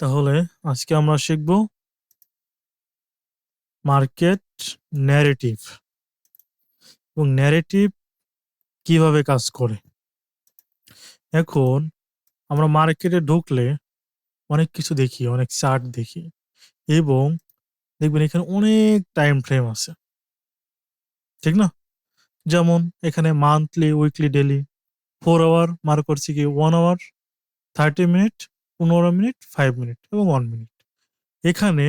তাহলে আজকে আমরা শিখব মার্কেট ন্যারেটিভ এবং ন্যারেটিভ কীভাবে কাজ করে। এখন আমরা মার্কেটে ঢুকলে অনেক কিছু দেখি, অনেক চার্ট দেখি এবং দেখবেন এখানে অনেক টাইম ফ্রেম আছে। ঠিক না? যেমন এখানে monthly weekly daily four hour mark করছি কি ওয়ান আওয়ার থার্টি মিনিট পনেরো মিনিট ফাইভ মিনিট এবং ওয়ান মিনিট এখানে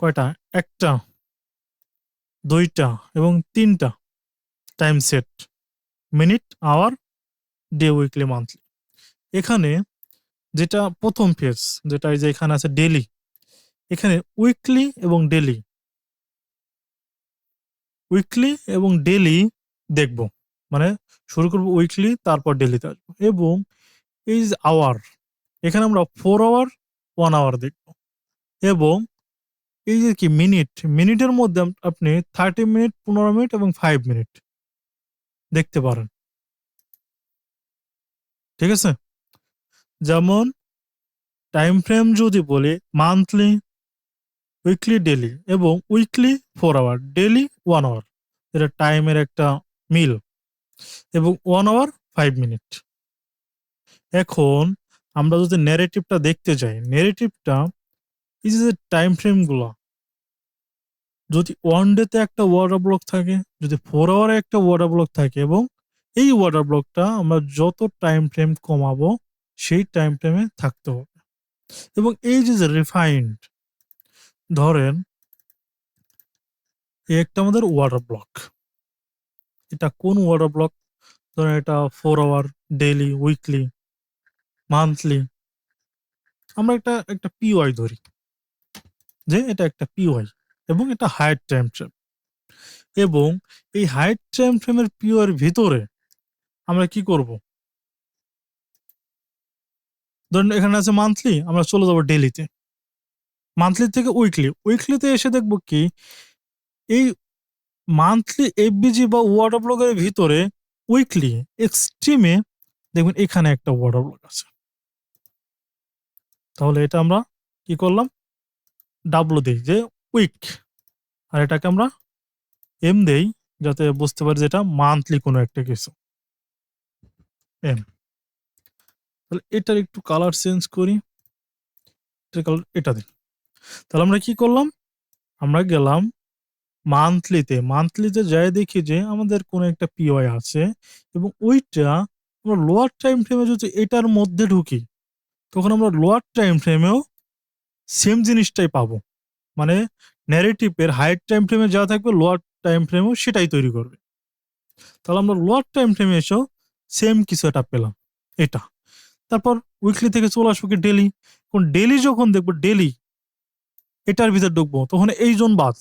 কয়টা? একটা, দুইটা এবং তিনটা time set minute hour day weekly monthly এখানে যেটা প্রথম ফেজ যেটা এই যে এখানে আছে ডেলি এখানে উইকলি এবং ডেলি উইকলি এবং ডেলি দেখব। মানে শুরু করব উইকলি তারপর ডেলিতে আসব। এবং যে আওয়ার এখানে আমরা ফোর আওয়ার ওয়ান আওয়ার দেখব। এবং এই যে কি মিনিট মিনিটের মধ্যে আপনি থার্টি মিনিট পনেরো মিনিট এবং ফাইভ মিনিট দেখতে পারেন। ঠিক আছে? যেমন টাইম ফ্রেম যদি বলি মান্থলি উইকলি ডেলি এবং weekly four hour daily one hour এটা টাইমের একটা মিল। এবং ওয়ান আওয়ার ফাইভ মিনিট এখন আমরা যদি ন্যারেটিভটা দেখতে যাই ন্যারেটিভটা এই যে টাইম ফ্রেমগুলো যদি ওয়ান ডেতে একটা ওয়াটার ব্লক থাকে, যদি ফোর আওয়ারে একটা ওয়াটার ব্লক থাকে এবং এই ওয়াটার ব্লকটা আমরা যত টাইম ফ্রেম কমাবো, সেই টাইম ফ্রেমে থাকতে হবে। এবং এই যে রিফাইন্ড ধরেন এই একটা আমাদের ওয়াটার ব্লক এটা কোন ওয়াটার ব্লক ধরেন এটা four hour daily weekly monthly আমরা একটা একটা পিওয়াই ধরি। যে এটা একটা পিওয়াই এবং এটা হাইট টাইম ফ্রেম এবং এই হাইট টাইম ফ্রেমের পিওর ভিতরে আমরা কি করব? ধরুন এখানে আছে মান্থলি আমরা চলে যাব ডেলিতে মান্থলি থেকে উইকলি উইকলিতে এসে দেখব কি, এই মান্থলি এফবিজি বা ওয়াটার ব্লকের ভিতরে উইকলি এক্সট্রিমে দেখবেন এখানে একটা ওয়াটার ব্লক আছে। তাহলে এটা আমরা কি করলাম? ডাব্লু দিই, যে উইক আর এটাকে আমরা এম দেই, যাতে বুঝতে পারি যে এটা মান্থলি কোনো একটা কিছু। এম তাহলে এটার একটু কালার চেঞ্জ করি। কালার এটা দিই। তাহলে আমরা কি করলাম? আমরা গেলাম মান্থলিতে মান্থলিতে যাই দেখি যে আমাদের কোনো একটা পিওয়াই আছে এবং ওইটা আমরা লোয়ার টাইম ফ্রেমে যদি এটার মধ্যে ঢুকি তখন আমরা লোয়ার টাইম ফ্রেমেও সেম জিনিসটাই পাবো। মানে ন্যারেটিভের হাইট টাইম ফ্রেমে যা থাকবে লোয়ার টাইম ফ্রেমেও সেটাই তৈরি করবে। তাহলে আমরা লোয়ার টাইম ফ্রেমে এসেও সেম কিছু একটা পেলাম, এটা। তারপর উইকলি থেকে চলে আসব কি ডেলি কোন ডেলি যখন দেখব ডেলি এটার ভিতর ঢুকবো, তখন এই জোন বাদ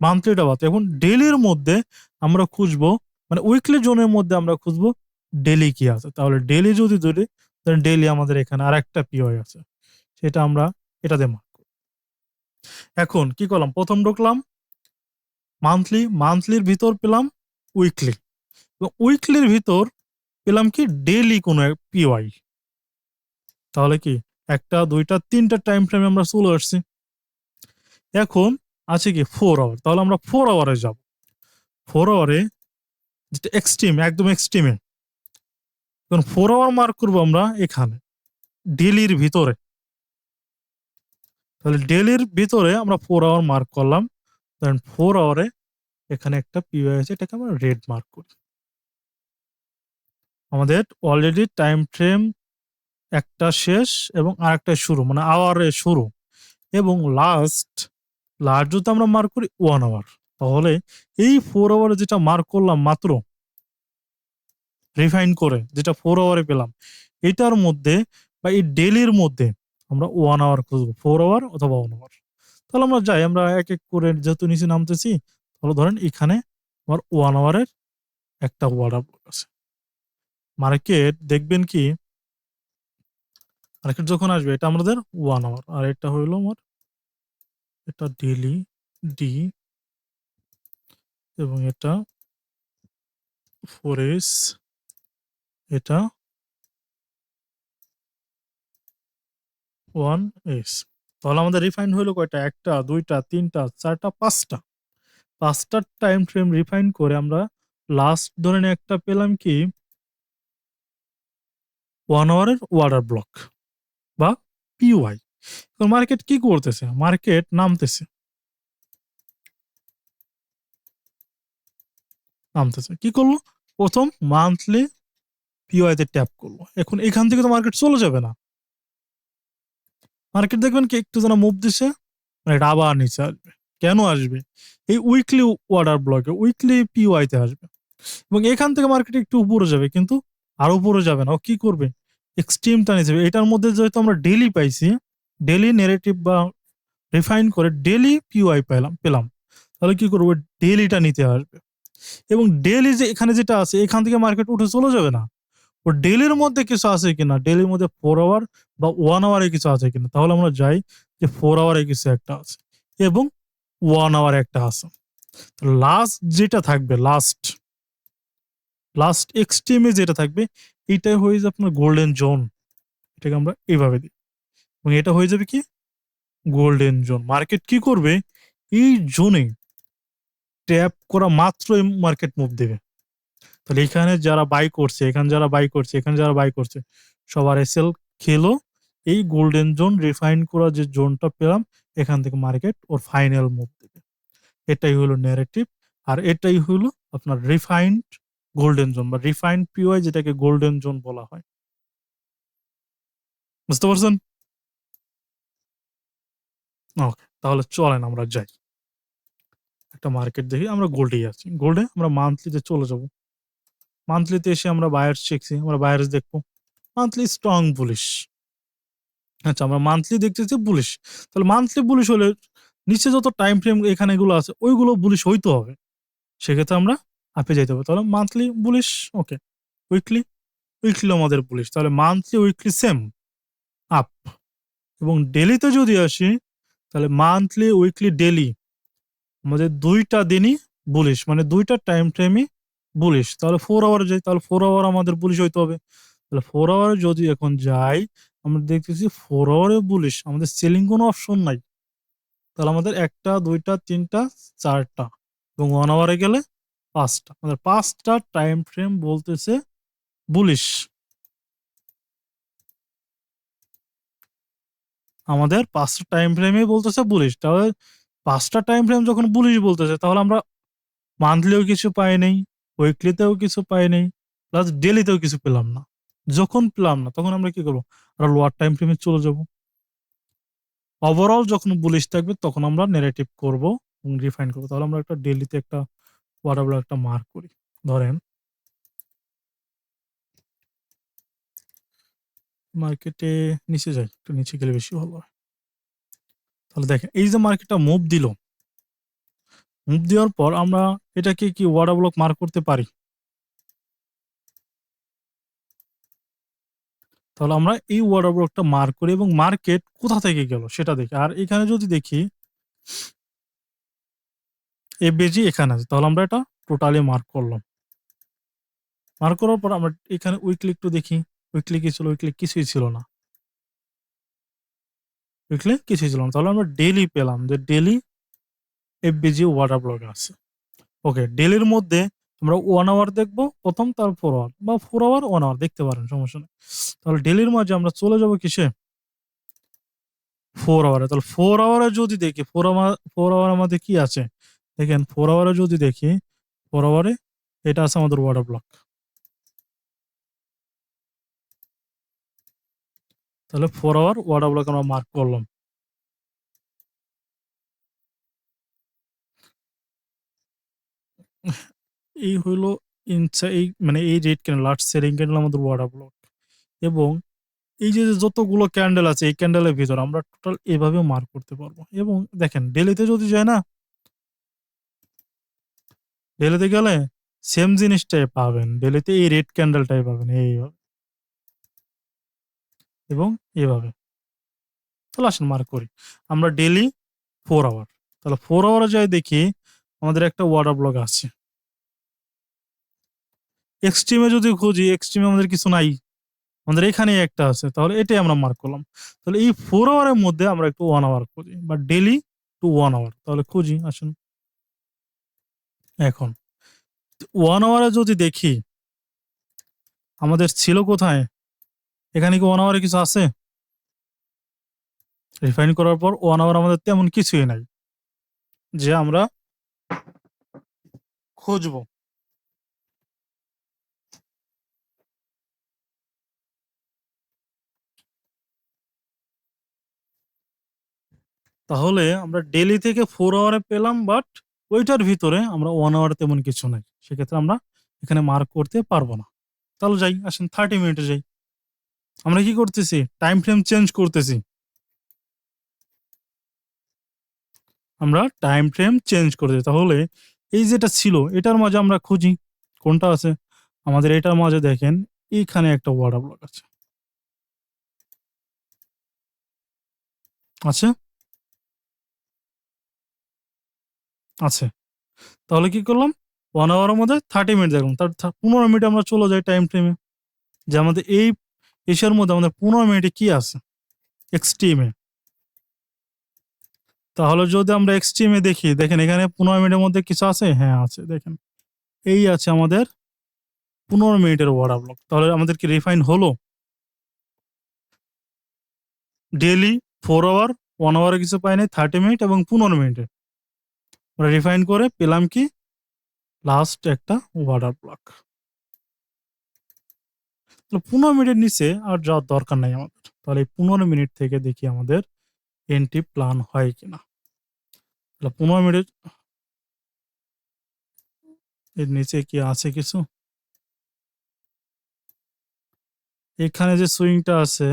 মান্থলিটা বাদ। এখন ডেলির মধ্যে আমরা খুঁজবো মানে উইকলি জোনের মধ্যে আমরা খুঁজবো ডেলি কি আছে। তাহলে ডেলি যদি ধরি তাহলে ডেলি আমাদের এখানে আর একটা পিওয়াই আছে। সেটা আমরা এটাতে মার্ক করব এখন কি করলাম? প্রথম ঢুকলাম মান্থলি মান্থলির ভিতর পেলাম উইকলি উইকলির ভিতর পেলাম কি? ডেলি কোনো পিওয়াই তাহলে কি? একটা, দুইটা, তিনটা টাইম ফ্রেমে আমরা চলে আসছি। এখন আছে কি? ফোর আওয়ার তাহলে আমরা ফোর আওয়ারে যাব। ফোর আওয়ারে যেটা এক্সট্রিম একদম এক্সট্রিমে এখন ফোর আওয়ার মার্ক করব আমরা এখানে ডেলির ভিতরে। তাহলে ডেলির ভিতরে আমরা ফোর আওয়ার মার্ক করলাম দেন ফোর আওয়ারে এখানে একটা পিওয়াই আছে, এটাকে আমরা রেড মার্ক করি। আমাদের অলরেডি টাইম ফ্রেম একটা শেষ এবং আরেকটা শুরু মানে আওয়ারে শুরু। এবং লাস্ট লাস্ট যদি আমরা মার্ক করি ওয়ান আওয়ার তাহলে এই ফোর আওয়ারে যেটা মার্ক করলাম মাত্র রিফাইন করে, যেটা ফোর আওয়ারে পেলাম, এটার মধ্যে বা এই ডেলির মধ্যে আমরা ওয়ান আওয়ার খুঁজবো ফোর আওয়ার অথবা ওয়ান আওয়ার তাহলে আমরা যাই, আমরা এক এক করে যেহেতু নিচে নামতেছি, তাহলে ধরেন এখানে আমার ওয়ান আওয়ারের একটা ওয়ার্ডার আছে। মার্কেট দেখবেন কি মার্কেট যখন আসবে, এটা আমাদের ওয়ান আওয়ার আর এটা হইল আমার, এটা ডেলি ডি এবং এটা ফোরেস এটা ওয়ান এস তাহলে আমাদের রিফাইন হইল কয়টা? একটা, দুইটা, তিনটা, চারটা, পাঁচটা। পাঁচটার টাইম ফ্রেম রিফাইন করে আমরা লাস্ট ধরেন একটা পেলাম কি? ওয়ান আওয়ারের ওয়াটার ব্লক বা পিওয়াই মার্কেট কি করতেছে? মার্কেট নামতেছে। নামতেছে। কি করল? প্রথম মান্থলি পিওয়াইতে ট্যাপ করল। এখন এখান থেকে তো মার্কেট চলে যাবে না। মার্কেট দেখবেন কি, একটু যেন মুভ দিছে এটা আবার নিচে আসবে। কেন আসবে? এই উইকলি ওয়ার্ডার ব্লকে উইকলি পিওয়াইতে আসবে। এবং এখান থেকে মার্কেট একটু উপরে যাবে, কিন্তু আরও উপরে যাবে না। ও কি করবে? এক্সট্রিমটা নিয়ে যাবে। এটার মধ্যে যেহেতু আমরা ডেলি পাইছি ডেলি নেগেটিভ বা রিফাইন করে ডেলি পিওয়াই পেলাম পেলাম। তাহলে কি করব? ডেলিটা নিতে আসবে। এবং ডেলি যে এখানে যেটা আছে, এখান থেকে মার্কেট উঠে চলে যাবে না। ও ডেলির মধ্যে কিছু আছে কিনা? ডেলির মধ্যে ফোর আওয়ার বা ওয়ান আওয়ারে কিছু আছে কিনা? তাহলে আমরা যাই যে ফোর আওয়ারে কিছু একটা আছে এবং ওয়ান আওয়ার একটা আছে। লাস্ট যেটা থাকবে লাস্ট লাস্ট এক্সট্রিমে যেটা থাকবে এইটাই হয়ে যাবে আপনার গোল্ডেন জোন এটাকে আমরা এইভাবে দিই। এবং এটা হয়ে যাবে কি? গোল্ডেন জোন মার্কেট কি করবে? এই জোনে ট্যাপ করা মাত্রই মার্কেট মুভ দেবে। তাহলে এখানে যারা বাই করছে, এখানে যারা বাই করছে, এখানে যারা বাই করছে, সবার এসএল খেলো। এই গোল্ডেন জোন রিফাইন করা যে জোনটা পেলাম, এখান থেকে মার্কেট ওর ফাইনাল মুভ দেবে। এটাই হলো ন্যারেটিভ আর এটাই হলো আপনার রিফাইন্ড গোল্ডেন জোন বা রিফাইন্ড পিওয়াই যেটাকে গোল্ডেন জোন বলা হয়। বুঝতে পারছেন? ওকে, তাহলে চলেন আমরা যাই। একটা মার্কেট দেখি, আমরা গোল্ডেই আছি। গোল্ডে আমরা মান্থলিতে চলে যাব। মান্থলিতে এসে আমরা বায়ার্স শিখছি আমরা বায়ার্স দেখব। মান্থলি স্ট্রং বুলিশ আচ্ছা আমরা মান্থলি দেখতেছি বুলিশ তাহলে মান্থলি বুলিশ হলে নিচে যত টাইম ফ্রেম এখানে এগুলো আছে, ওইগুলো বুলিশ হইতে হবে। সেক্ষেত্রে আমরা আপে যাইতে হবে তাহলে monthly bullish okay weekly weekly আমাদের বুলিশ তাহলে মান্থলি উইকলি সেম আপ এবং ডেলিতে যদি আসি, তাহলে মান্থলি উইকলি ডেলি আমাদের দুইটা দিনই বুলিশ মানে দুইটা টাইম ফ্রেমই বুলিশ তাহলে ফোর আওয়ার যাই, তাহলে ফোর আওয়ার আমাদের বুলিশ হইতে হবে। তাহলে ফোর আওয়ারে যদি এখন যাই, আমরা দেখতেছি ফোর আওয়ারে বুলিশ আমাদের সেলিং কোনো অপশন নাই। তাহলে আমাদের একটা, দুইটা, তিনটা, চারটা, এবং ওয়ান আওয়ারে গেলে পাঁচটা। আমাদের পাঁচটা টাইম ফ্রেম বলতেছে বুলিশ আমাদের পাঁচটা টাইম ফ্রেমে বলতেছে বুলিশ তাহলে পাঁচটা টাইম ফ্রেম যখন বুলিশ বলতেছে, তাহলে আমরা মান্থলিও কিছু পাই নাই। উইকলিতেও কিছু পাই নাই প্লাস ডেলিতেও কিছু পেলাম না। যখন পেলাম না, তখন আমরা কি করব? আমরা লোয়ার টাইম ফ্রেমে চলে যাব। ওভারঅল যখন বুলিশ থাকবে, তখন আমরা নেগেটিভ করব এবং রিফাইন করব। তাহলে আমরা একটা ডেলিতে একটা ওয়াটার একটা মার্ক করি। ধরেন মার্কেটে নিচে যাই, একটু নিচে গেলে বেশি ভালো হয়। তাহলে দেখেন, এই যে মার্কেটটা মুভ দিল মুভ দেওয়ার পর আমরা এটাকে কি ওয়াটার ব্লক মার্ক করতে পারি? তাহলে আমরা এই ওয়াটার ব্লকটা মার্ক করি এবং মার্কেট কোথা থেকে গেল সেটা দেখি। আর এখানে যদি দেখি, এ বেজি এখানে আছে, তাহলে আমরা এটা টোটালি মার্ক করলাম। মার্ক করার পর আমরা এখানে উইকলি একটু দেখি উইকলি কি ছিল উইকলি কিছুই ছিল না। উইকলি কিছুই ছিল না। তাহলে আমরা ডেলি পেলাম, যে ডেলি এফবিজি ওয়াটার ব্লক আছে। ওকে ডেলির মধ্যে আমরা ওয়ান আওয়ার দেখব, প্রথম তার ফোর আওয়ার বা ফোর আওয়ার ওয়ান আওয়ার দেখতে পারেন, সমস্যা নেই। তাহলে ডেলির মাঝে আমরা চলে যাব কিসে? ফোর আওয়ারে তাহলে ফোর আওয়ারে যদি দেখি ফোর আওয়ার ফোর আওয়ার আমাদের কি আছে? দেখেন ফোর আওয়ারে যদি দেখি ফোর আওয়ারে এটা আছে আমাদের ওয়াটার ব্লক তাহলে ফোর আওয়ার ওয়াটার ব্লক আমরা মার্ক করলাম। এই হইল ইনসা, এই মানে এই red candle last selling candle আমাদের ওয়াটার ব্লক এবং এই যে যে যতগুলো ক্যান্ডেল আছে, এই ক্যান্ডেলের ভিতর আমরা টোটাল এভাবে মার্ক করতে পারব। এবং দেখেন ডেলিতে যদি যায় না ডেলিতে গেলে সেম জিনিসটাই পাবেন। ডেলিতে এই রেড ক্যান্ডেলটাই পাবেন, এইভাবে। এবং এভাবে। তাহলে আসেন মার্ক করি। আমরা ডেলি ফোর আওয়ার তাহলে ফোর আওয়ারে যাই দেখি আমাদের একটা ওয়াটার ব্লক আছে এক্সট্রিমে যদি খুঁজি এক্সট্রিমে আমাদের কিছু নাই আমাদের এখানেই একটা আছে। তাহলে এটাই আমরা মার্ক করলাম। তাহলে এই ফোর আওয়ারের মধ্যে আমরা একটু ওয়ান আওয়ার খুঁজি, বা ডেলি টু ওয়ান আওয়ার। তাহলে খুঁজি, আসুন। এখন ওয়ান আওয়ারে যদি দেখি, আমাদের ছিল কোথায়? এখানে কি ওয়ান আওয়ারে কিছু আছে? রিফাইন করার পর ওয়ান আওয়ার আমাদের তেমন কিছুই নাই। যে আমরা খুঁজবো। তাহলে আমরা ডেইলি থেকে 4 আওয়ারে পেলাম বাট ওইটার ভিতরে আমরা ওয়ান আওয়ার তেমন কিছু নাই। সেক্ষেত্রে আমরা এখানে মার্ক করতে পারব না। তাহলে যাই, আসেন 30 মিনিটে যাই। আমরা কি করতেছি? টাইম ফ্রেম চেঞ্জ করতেছি। আমরা টাইম ফ্রেম চেঞ্জ করে দিই। তাহলে এই যেটা ছিল, এটার মাঝে আমরা খুঁজি। কোনটা আছে? আমাদের এটার মাঝে দেখেন এইখানে একটা ওয়াটার ব্লক আছে। আছে? আছে। তাহলে কি করলাম? ওয়ান আওয়ারের মধ্যে 30 মিনিট দেখলাম। তার 15 মিনিট আমরা চলে যাই টাইম ফ্রেমে। যে আমাদের এই ইসের মধ্যে আমাদের 15 মিনিটে কি আছে? এক্সট্রিমে। তাহলে যদি আমরা এক্সট্রিমে দেখি, দেখেন এখানে 15 মিনিটের মধ্যে কিছু আছে? হ্যাঁ, আছে দেখেন। এই আছে আমাদের 15 মিনিটের ওয়াটার ব্লক। তাহলে আমাদের কি রিফাইন হলো? ডেলি ফোর আওয়ার, ওয়ান আওয়ারে কিছু পাই নাই 30 মিনিট এবং 15 মিনিটে। আমরা রিফাইন করে পেলাম কি? লাস্ট একটা ওয়াটার ব্লক। 15 মিনিটের নিচে আর যাওয়ার দরকার নাই আমাদের। তাহলে এই 15 মিনিট থেকে দেখি আমাদের এন্ট্রি প্ল্যান হয় কিনা। তাহলে 15 মিনিট এর নিচে কি আছে কিছু? এখানে যে সুইংটা আছে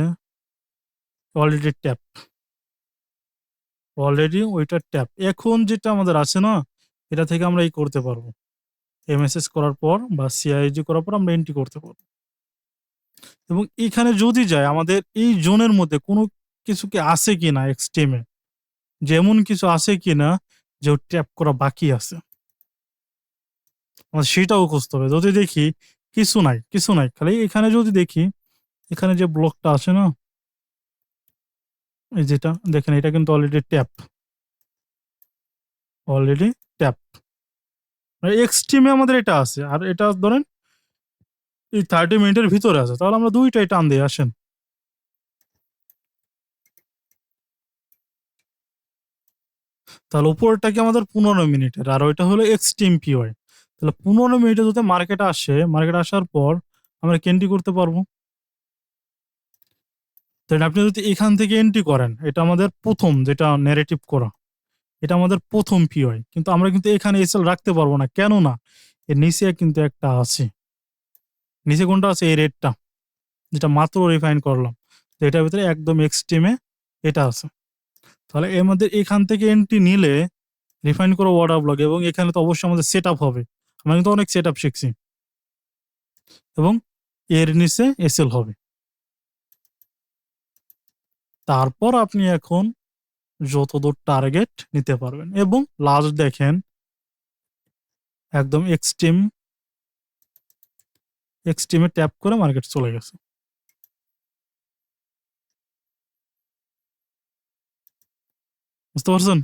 অলরেডি ট্যাপ। অলরেডি ওইটা ট্যাপ। এখন যেটা আমাদের আছে না? এটা থেকে আমরা এই করতে পারব। এমএসএস করার পর বা সিআইজি করার পর আমরা এন্ট্রি করতে পারব। এবং এখানে যদি যায়, আমাদের এই জোনের মধ্যে কোনো কিছু কি আছে কি কিনা এক্সট্রিমে? যে এমন কিছু আছে কিনা যে ট্যাপ করা বাকি আছে? সেটাও খুঁজতে হবে। যদি দেখি কিছু নাই, কিছু নাই। খালি এখানে যদি দেখি, এখানে যে ব্লকটা আছে না? এই যেটা দেখেন এটা কিন্তু অলরেডি ট্যাপ। Already tap. এক্সট্রিমে আমাদের এটা আছে। আর এটা ধরেন এই 30 মিনিটের ভিতরে আছে। তাহলে আমরা ২ টাই টান দেই আসেন। তাহলে উপরেরটা কি আমাদের 15 মিনিটের আর ওইটা হলো এক্সট্রিম পিওয়াই। তাহলে 15 মিনিটে যদি মার্কেটে আসে, মার্কেটে আসার পর আমরা কি এন্ট্রি করতে পারব? দেন আপনি যদি এখান থেকে এন্ট্রি করেন, এটা আমাদের প্রথম যেটা ন্যারেটিভ করা। এটা আমাদের ১ম পিওয়াই। কিন্তু আমরা কিন্তু এখানে এসএল রাখতে পারব না। কেন না? এর নিচে কিন্তু একটা আছে। নিচে কোনটা আছে? এই রেটটা যেটা মাত্র রিফাইন করলাম। তো এটার ভিতরে একদম এক্সট্রিমে এটা আছে। তাহলে এর মধ্যে এখান থেকে এন্ট্রি নিলে রিফাইন করা ওয়াটার ব্লক এবং এখানে তো অবশ্যই আমাদের সেটআপ হবে। আমরা কিন্তু অনেক সেটআপ শিখছি। এবং এর নিচে এসএল হবে। তারপর আপনি এখন যতদূর টার্গেট নিতে পারবেন এবং লাস্ট দেখেন, একদম এক্সট্রিম এক্সট্রিমে ট্যাপ করে মার্কেট চলে গেছে। বুঝতে পারছেন?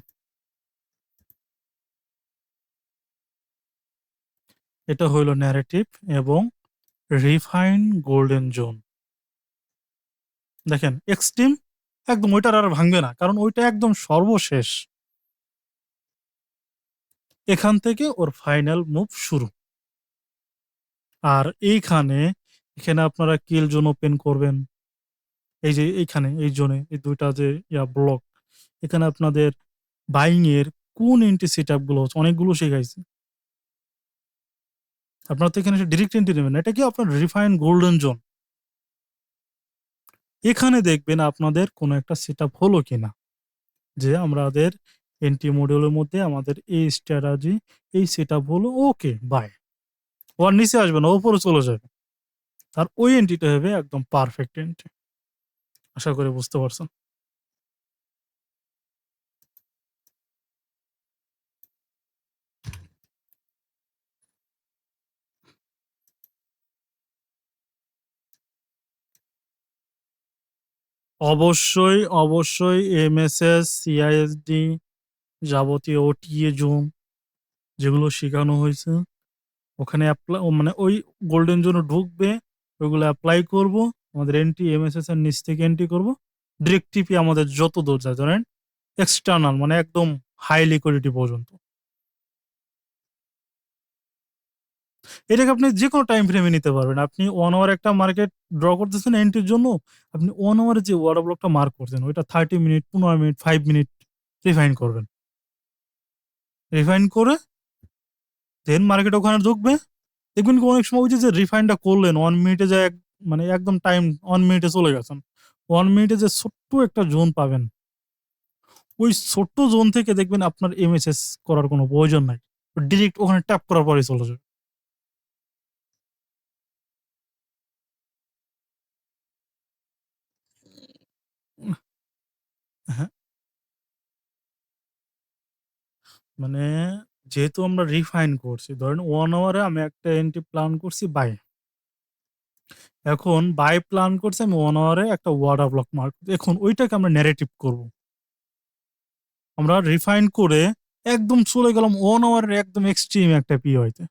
এটা হইল ন্যারেটিভ এবং রিফাইন গোল্ডেন জোন। দেখেন এক্সট্রিম একদম ওইটার আর ভাঙবে না। কারণ ওইটা একদম সর্বশেষ। এখান থেকে ওর ফাইনাল মুভ শুরু। আর এইখানে, এখানে আপনারা কিল জোন ওপেন করবেন। এই যে এইখানে এই জোনে এই দুইটা যে ইয়া ব্লক। এখানে আপনাদের বাইং এর কোন এন্ট্রি সেটআপগুলো হচ্ছে অনেকগুলো শিখাইছি। আপনারা তো এখানে ডিরেক্ট এন্ট্রি নেবেন এটা কি আপনার রিফাইন গোল্ডেন জোন। এখানে দেখবেন আপনাদের কোন একটা সেটআপ হলো কিনা। যে আমাদের এন্ট্রি মডিউলের মধ্যে আমাদের এই স্ট্র্যাটেজি, এই সেটআপ হলো ওকে বাই। ও আর নিচে আসবে না, উপরে চলে যাবে। আর ওই এন্ট্রিটা হবে একদম পারফেক্ট এন্ট্রি। আশা করি বুঝতে পারছেন। অবশ্যই, অবশ্যই এমএসএস, সিআইএসডি যাবতীয় ওটিএ জুম যেগুলো শিখানো হয়েছে ওখানে অ্যাপ্লাই মানে ওই গোল্ডেন জোনে ঢুকবে, ওইগুলো অ্যাপ্লাই করব। আমাদের এন্ট্রি এমএসএস এর নিচ থেকে এন্ট্রি করব। ডিরেক্ট টিপি আমাদের যত দূর যায় ধরেন এক্সটার্নাল মানে একদম হাই লিকুইডিটি পর্যন্ত। এটাকে আপনি যে কোনো টাইম ফ্রেমে নিতে পারবেন। আপনি ওয়ান আওয়ার একটা মার্কেট ড্র করতেছেন এন্ট্রির জন্য, আপনি ওয়ান আওয়ারে যে অর্ডার ব্লকটা মার্ক করছেন ওইটা 30 মিনিট, 15 মিনিট, 5 মিনিট রিফাইন করবেন। রিফাইন করে দেন মার্কেট ওখানে ঢুকবে। দেখবেন অনেক সময় ওই যে, রিফাইনটা করলেন ওয়ান মিনিটে যায় মানে একদম টাইম ওয়ান মিনিটে চলে গেছেন। ওয়ান মিনিটে যে ছোট্ট একটা জোন পাবেন ওই ছোট্ট জোন থেকে দেখবেন আপনার এমএসএস করার কোনো প্রয়োজন নাই। ডিরেক্ট ওখানে ট্যাপ করার পরে চলে যাবে। উহ হ্যাঁ। মানে যেহেতু আমরা রিফাইন করছি, ধরেন 1 আওয়ারে আমি একটা এন্ট্রি প্ল্যান করছি বাই। এখন বাই প্ল্যান করছি আমি 1 আওয়ারে একটা অর্ডার ব্লক মার্ক এখন ওইটাকে আমরা ন্যারেটিভ করব। আমরা রিফাইন করে একদম চলে গেলাম 1 আওয়ারের একদম এক্সট্রিম একটা পি পিওইতে।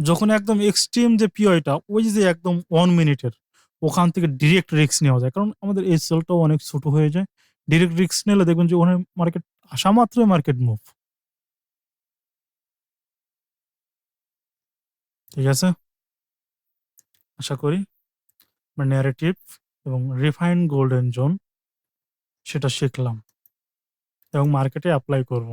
যখন একদম এক্সট্রিম যে পিওইটা ওই যে একদম 1 মিনিটের ওখান থেকে ডিরেক্ট রিস্ক নেওয়া যায়। কারণ আমাদের এসএলটাও অনেক ছোট হয়ে যায়। ডিরেক্ট রিক্স নিলে দেখবেন যে ওখানে মার্কেট আসা মাত্রই মার্কেট মুভ। ঠিক আছে? আশা করি ন্যারেটিভ এবং রিফাইন গোল্ডেন জোন সেটা শিখলাম এবং মার্কেটে অ্যাপ্লাই করব।